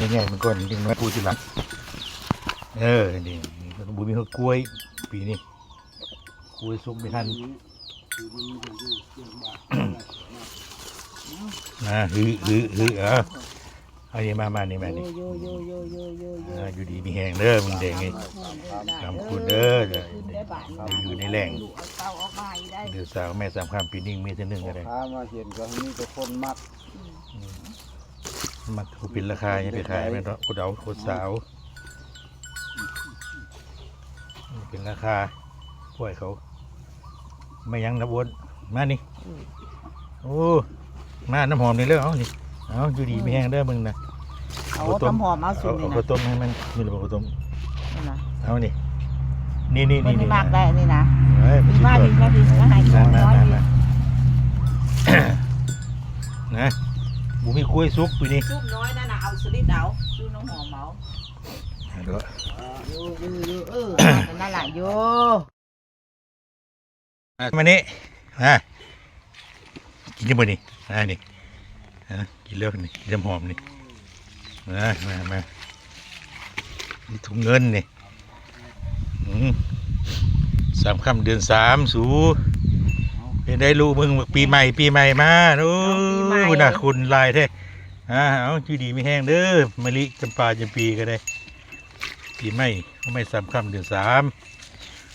ง่ายๆมันก่อนดึงมาปูทีหลังเออนี่บุมีเขากล้วย ปีนี้กล้วยสุกไม่ทันนะฮือฮือฮือเออเอานี่มามานี่มานี่โยโยโยโยโยโยอ่าอยู่ดีมีแหงเด้อมึงเด้งไงขอบคุณเด้อเด้อได้บาทได้อยู่ในแหล่งเอาเตาออกมาอีกได้เดือสาวแม่สามข้ามปีนิ่งมีเท่านึงก็ได้พามาเห็นก็มีแต่คนมัก มักกูปิดราคายังไปขายแม่นเนาะกูเดาโคตรสาวเป็นราคาป่วยเขา ไม่ยั้งนะบวนมานี่โอ้มาน้ำหอมนี่เลยเอานี่เอาอยู่ดีไม่แห้งเด้อมึงนะเอาทำหอมเอาสูเอาตรเอานี่ข้าวนะต้มให้มันนี่เลยข้าวต้มนี่นะเอานี่นี่นี่คนนี่ที่มากได้นี่นะเฮ้ยมีมาดีมาดีมาหายขมาองมาน้อยมาดีมานะ บุมีกล้วยซุกปีนี้ซุปน้อยนั่นน่ะเอาสลิดเอาซื้อน้ำหอมเอาเดี๋ยวโยโยโยเออนั่นแหละโยอะมานี่อะกินยังบ่นี่อะนี่อะกินเลือกนี่กินน้ำหอมนี่มามามานี่ถุงเงินนี่อืมสามค่ำเดือนสามสู เป็นได้ลูกมึงปีใหม่ปีใหม่มาโอ้ยน่ะคุณลายแท้อ่าเอาชื่อดีไม่แห้งเด้อมะลิจำปาจำปีก็ได้ปีใหม่ก็ไม่สามค่ำเดือนสาม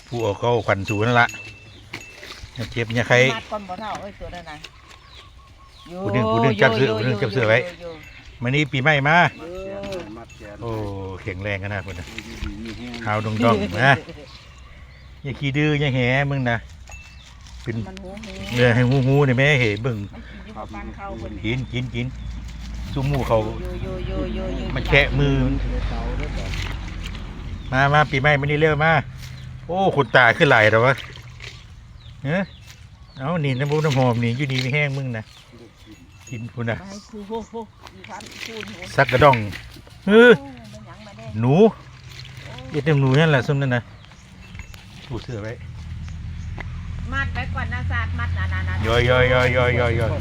ผู้ออกเขาขวัญสูนั่นละอย่าเจ็บอย่าใครมัดก่อนบ่เท่าเอ้ยตัวนั้นน่ะโยผู้หนึ่งผู้หนึ่งจับเสื้อผู้หนึ่งจับเสื้อไว้โยมานี่ปีใหม่มาโยมัดแขนโอ้แข็งแรงขนาดคนนะอยู่ดีมีแห้งหาวดงดองๆนะอย่าขี้ดื้ออย่าแหมึงนะ เป็นมันหูหูเนื้อให้หูหูๆนี่แม่เห็เบิ่งมันกินอยู่กับฟันเขาคนกินกินกินซุ้มหมูเขาโยโยโยโยโยมันแคะมือเตาด้วยแบบมามาปีใหม่มานี่เร็วมา โอ้ขนตาขึ้นไหลแล้ววะเอ้เอานี่น้ำบุน้ำหอมนี่อยู่ดีไม่แห้งมึงนะกินคุณนะไปคือโหโหอีพันคูณโหสักกระดองเฮ้ยโอ้มันหยังมาได้หนูเอ็ดน้ำหนูนั่นแหละส้มนั่นนะผูเสื้อไว้ มัดไว้ก่อนนะซาดมัดนะนะนะย่อยย่อยย่อยย่อยย่อยย่อย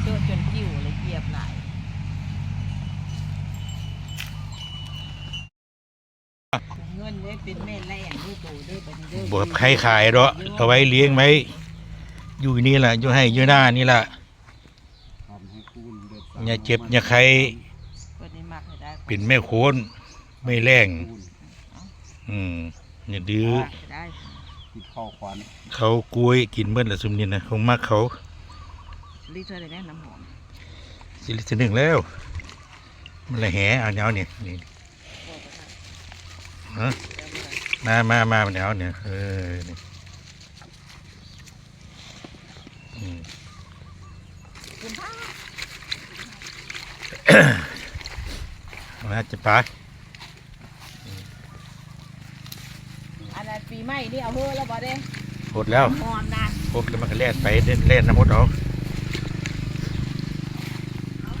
เชื่อจนกิ้วเลยเกียบหลายเงินได้เป็นแม่แรงด้วยโตด้วยบัดนี้เด้อบวบใครขายเนาะเอาไว้เลี้ยงไว้อยู่นี่แหละอยู่ให้อยู่หน้านี่แหละทำให้คูณเดือดอย่าเจ็บอย่าใครบัดนี้มักให้ได้ เป็นแม่โคน ไม่แรงอืมอย่าดื้อได้ติดข้อขวัญเขากล้วยกินเมื่อละซุมนี่นะคงมักเขารีเท่าไรแน่น้ำหอมสิลิสหนึ่งแล้ว มันละแหเอาเนาเนี่ยนี่ฮะมามามาเนาเนี่ยเออนี่อือมาจะไป อันนั้นปีให ม่นี่เอาเฮ้อแล้วบ่ได้หมดแล้วหอมนะพบแล้วมันก็แล่นไปเล่นเล่นน้ำมดเอา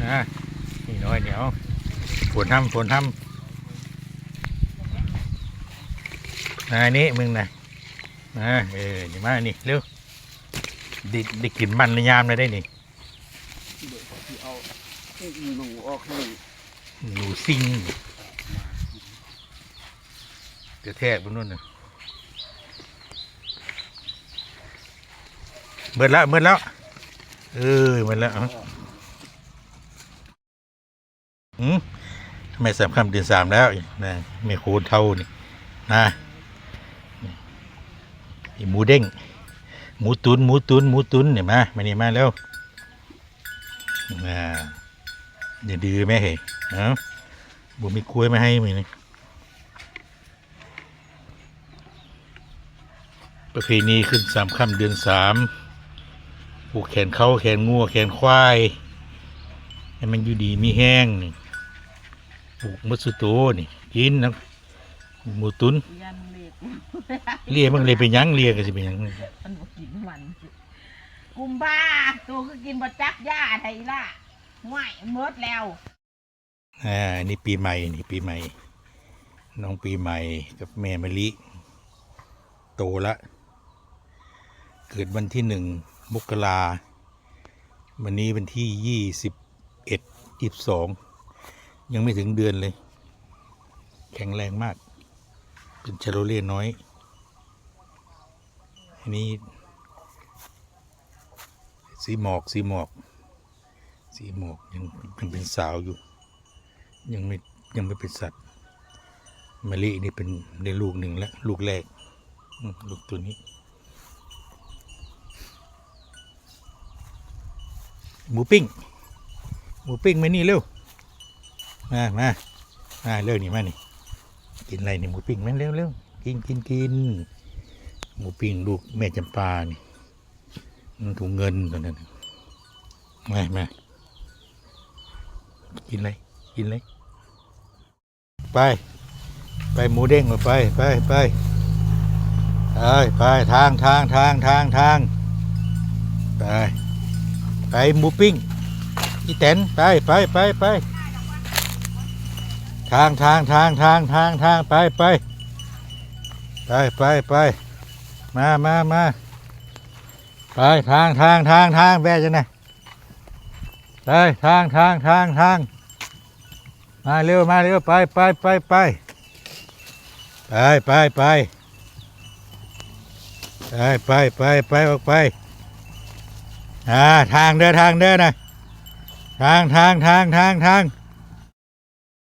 อ่านี่น้อยเดี๋ยวฝนทำฝนทำมาอันนี้มึงนะมาเออนี่มานี่เร็วได้ได้กลินมันระยามเลยได้นี่ที่เอาหนูออกให้หนูซิงเดี๋ยวแทกบนนู้นน่ะ เบิดแล้วเบิดแล้ว เออเบิดแล้วอาอืมทำไมสามคำเดือนสามแล้วนะไม่โคนเท่านี่นะอีหมูเด้ง หมูตุนหมูตุนหมูตุนเนี่ยมามานี่มาแล้วอ่าอย่าดื้อแม่เฮ้ยเอ้าบุมีกล้วยมาให้มึงนี่ประเพณีขึ้นสามค่ำเดือนสาม ผูกแขนเข้าแขนงัวแขนควายให้มันอยู่ดีมีแห้งนี่ปลูกมัดสุโตนี่กินนะหมูตุนยันเล็กเลียมันเลยเป็นหยังเลียกันสิเป็นหยังมันบ่กินมันกุมบ้าตัวก็กินบ่จักหญ้าไทยล่ะห่วยหมดแล้วอ่านี่ปีใหม่นี่ปีใหม่ น้องปีใหม่กับแม่มะลิ โตละ เกิดวันที่หนึ่ง มกราวันนี้วันที่ยี่สิบเอ็ดยี่สองยังไม่ถึงเดือนเลย แข็งแรงมาก เป็นชาโลเล่น้อย อันนี้ สีหมอกสีหมอก สีหมอกยังยังเป็นสาวอยู่ ยังไม่ยังไม่เป็นสัตว์มะลินี่เป็นได้ลูกหนึ่งแล้ว ลูกแรก ลูกตัวนี้ หมูปิ้ง หมูปิ้งมานี่เร็ว มามามาเร็วนี่มานี่ กินอะไรนี่หมูปิ้งมาเร็วเร็วกินกินกิน หมูปิ้งลูกแม่จำปานี่มันถุงเงินตัวนั้นมามากินอะไรกินอะไรไป ไปหมูเด้งมาไปไปไปไปไปทางทางทางทางทางไป ไปหมูปิ้งอีแตนไปไปไปไปทางทางทางทางทางทางไปไปไปไปไปมามามาไปทางทางทางทางแว่จะไหนไปทางทางทางทางมาเร็วมาเร็วไปไปไปไปไปไปไปไปไปไปไปออกไป อ่าทางเดินทางเดินนะทางทางทางทางทาง